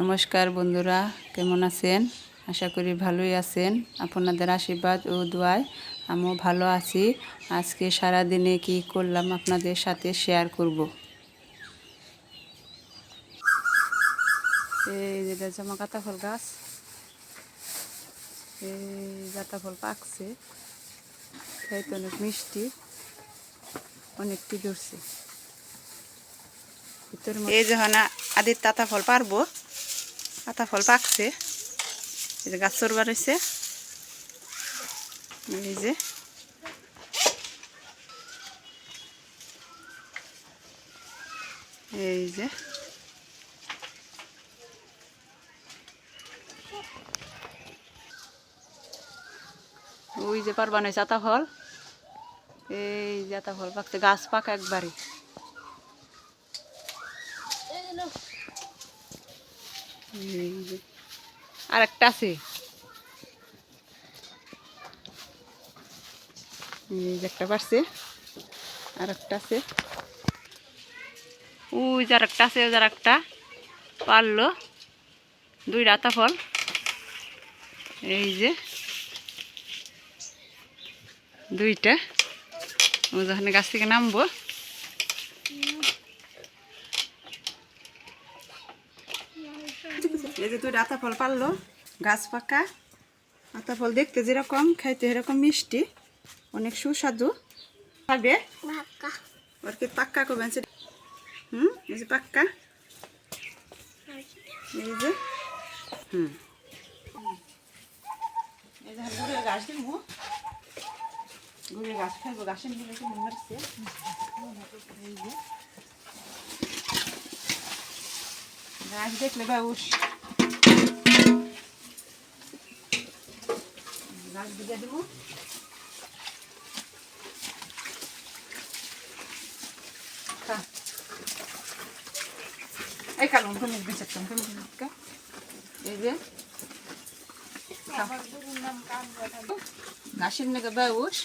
নমস্কার বন্ধুরা, কেমন আছেন? আশা করি ভালোই আছেন। আপনাদের আশীর্বাদ ও দোয়ায় আমিও ভালো আছি। আজকে সারা দিনে কি করলাম আপনাদের সাথে শেয়ার করব। এই যেটা জামা কাতা ফল গাছ। এই জাতা ফল পাকছে। খাইতে অনেক মিষ্টি। অনেকটি ধরছে এই যখন আদির তাতা ফল পারব। তাতা ফল পাকছে। এই যে গাছ চরবার হয়েছে এই যে। এই যে। ওই যে পারবান হয়েছে আতা ফল। এই যে আতা ফল পাকছে, গাছ পাকা একবারে এই যে আর একটা আছে। একটা পারছে আর একটা আছে। ওই যে আর একটা আছে, ওই যে আর একটা পারল। দুই রাতা ফল এই যে দুইটা। ও যখন গাছ থেকে নামবো এই যে তুই আতা ফল পারল গাছ পাকা। আতা ফল দেখতে যেরকম খাইতে এরকম মিষ্টি অনেক সুস্বাদু। খাবে ওর কি পাক্কা করবেন হুম এই যে পাক্কা। এই যে হুম। এই যে গুড়ের গাছ দিব গুড়ের গাছ খাইবো গাছের নিয়ে মনে হচ্ছে? গাছ দেখলে বাউস গাছ দিয়ে দেবো। এই কালুন তুমি বেঁচেছিলাম তুমি এই যে। ঘাসের নাকি বাউস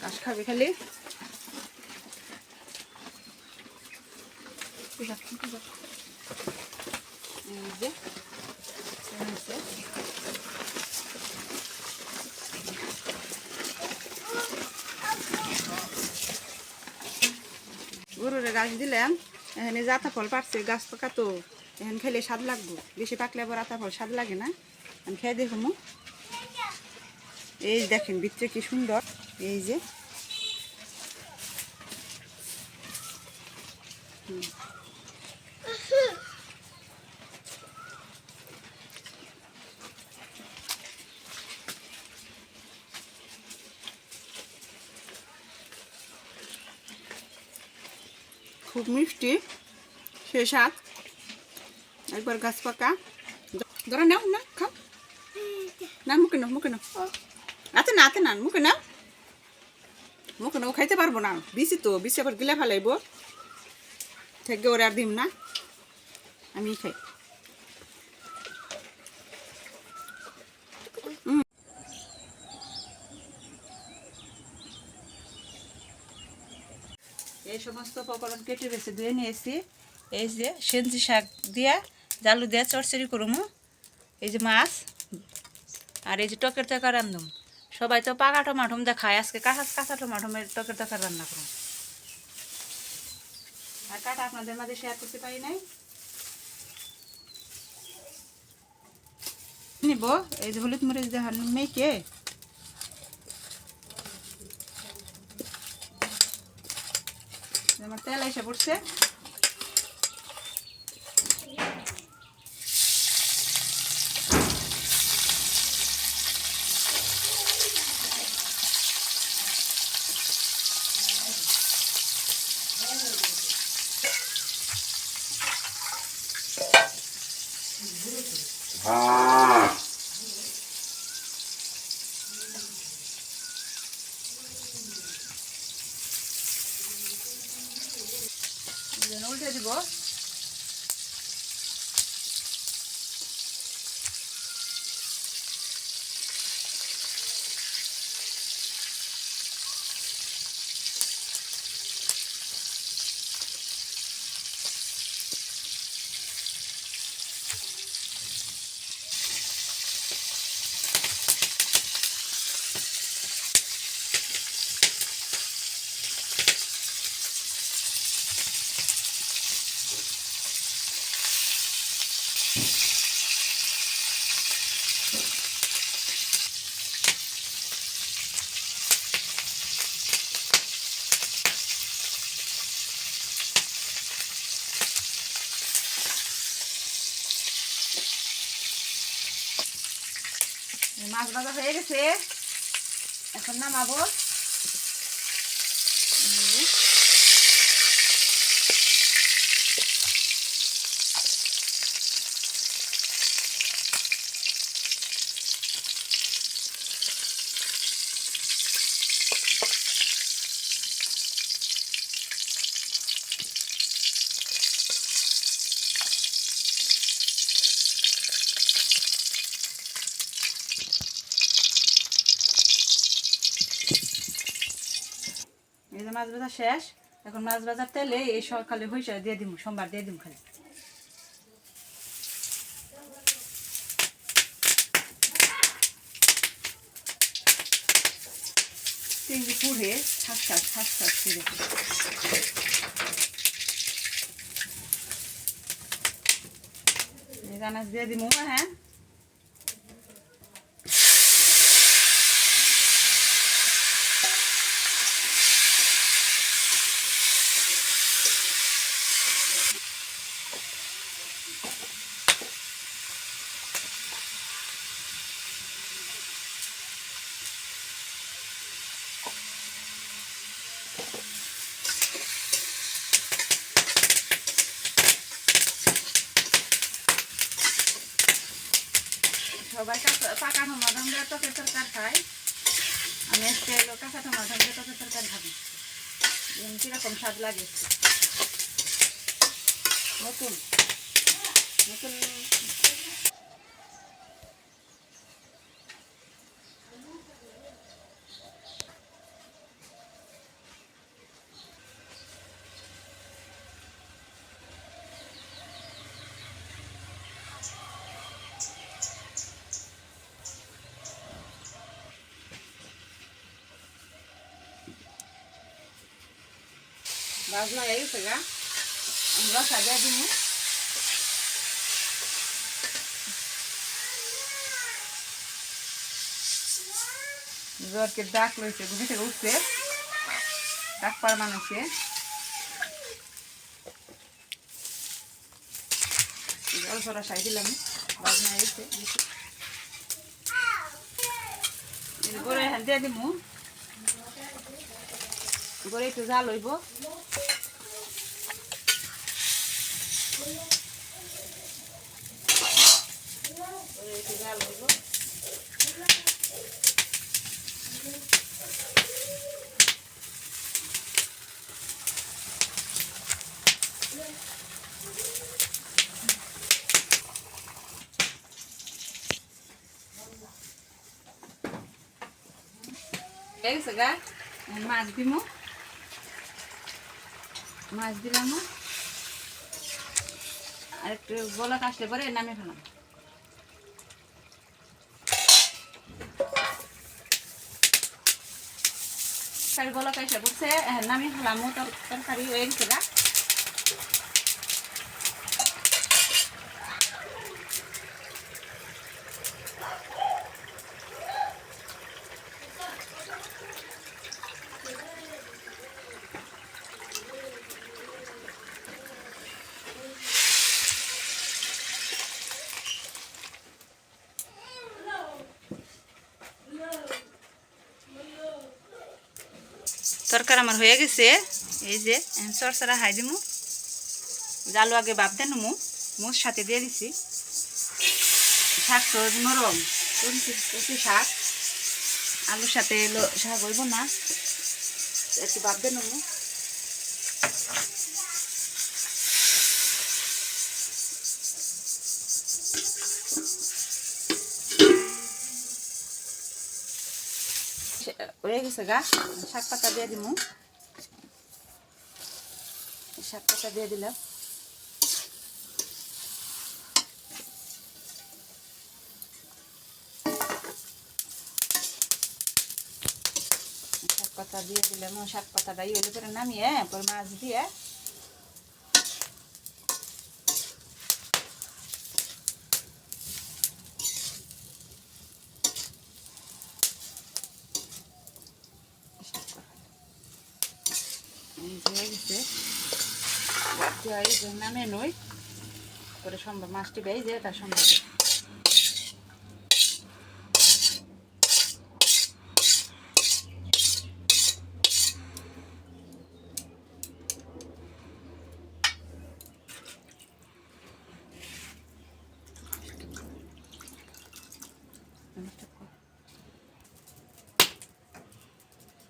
ঘাস খাবে খালি। এই যে। গরুরে গাছ দিলাম এখানে জাতা ফল পারছে, গাছ পাকা তো। এখন খেলে স্বাদ লাগবো। বেশি পাকলে আবার আতা ফল স্বাদ লাগে না। আমি খেয়ে দেখো মু। এই দেখেন ভিতরে কি সুন্দর। এই যে। হুম। খুব মিষ্টি, সে স্বাদ একবার গাছ পাকা। ধরো নাও না খাও। না মুখে নাও মুখে নাও। আতে না আতে না, মুখে নাও। মুখে নাও, খাইতে পারব না। বিশি তো বিশি আবার গিলে ফেলাইব। থেকে ওরে আর দিম না। আমি খাই। এই সমস্ত উপকরণ কেটে বেছে ধুয়ে নিয়েছি। এই যে সেঞ্চি শাক দিয়া, জালু দিয়া চরচড়ি করুমু এই যে মাছ আর এই যে টকের তরকার রান্ধুম। সবাই তো পাকা টমাটম দেখায়, আজকে কাঁচা কাঁচা টমাটমের টকের তরকার রান্না করুন আর কাটা আপনাদের মাঝে শেয়ার করতে পারি নাই? নিব, এই যে হলুদ মরিচ দেখান মেয়েকে তেল এসে পড়ছে। উল্টে দিব মাছ ভাজা হয়ে গেছে। এখন নামাবো। এই যে মাছ ভাজা শেষ, এখন মাছ ভাজার তেলে এই সকালে হয়েছে দিয়ে দিব সোমবার দিয়ে দিব খালি। পুড়ে গানাজ দিয়ে দিব হ্যাঁ? সবাই কাঁচা- পাকা টমাটম দিয়ে টকের তরকারি খাই আমি আজকে এলো কাঁচা টমাটম দিয়ে টকের তরকারি খাব। কীরকম স্বাদ লাগে নতুন? নতুন বাজনা হয়ে গেছে গা। আমরা সাজা দিব জ্বরকে ডাক রয়েছে ঘুমি থেকে উঠছে। ডাক পার মানুষে সরা সাই দিলাম। বাজনা হয়ে গেছে গড়ে দিয়ে দিমু। গড়ে একটু জাল হইব। মাছ দিব মাছ দিলাম। আর একটু বলা কাটলে পরে নামে ফেলাম। তরকারি বলা কাইসা বুঝছে? নামি ফেলাম তরকারি হয়ে গেছে তরকার আমার হয়ে গেছে। এই যে সরসরা হাই দিমু। জালু আগে বাপ দেন মু মোর সাথে দিয়ে দিছি। শাক তো নরম। কচি শাক? আলুর সাথে এলো শাক হইব না। একটু বাপ দেন মু হয়ে গেছে গা। শাক পাতা দিয়ে দিব শাক পাতা দিয়ে দিলাম। শাক পাতা দিয়ে দিলাম। শাক পাতাটা ইয়ে করে নামিয়ে পরে মাছ দিয়ে হয়ে গেছে। নই সম্ভব মাছটি বেয়ে তার সম্ভব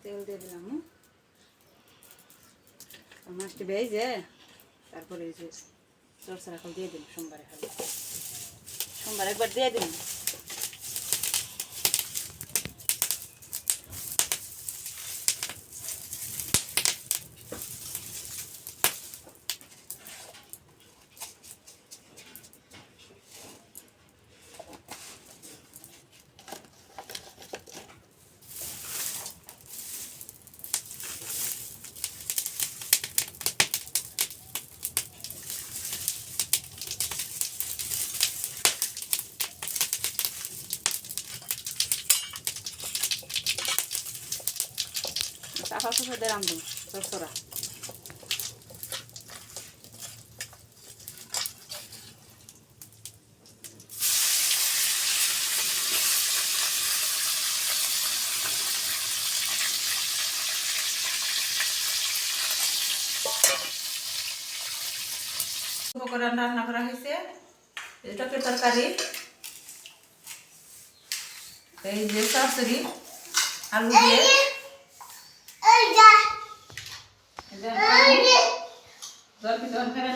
তেল দিয়ে দিলাম হুম। একটু ভেজে তারপরে এই যে খাল দিয়ে দিন সোমবারে খালি সোমবার একবার দিয়ে দিন চাফা দিয়ে রান্ধুন সরষরা উপকরণ রান্না করা হয়েছে এটা কি তরকারি, এই যে সরসরি আলু দিয়ে। জল কি জল ফেলে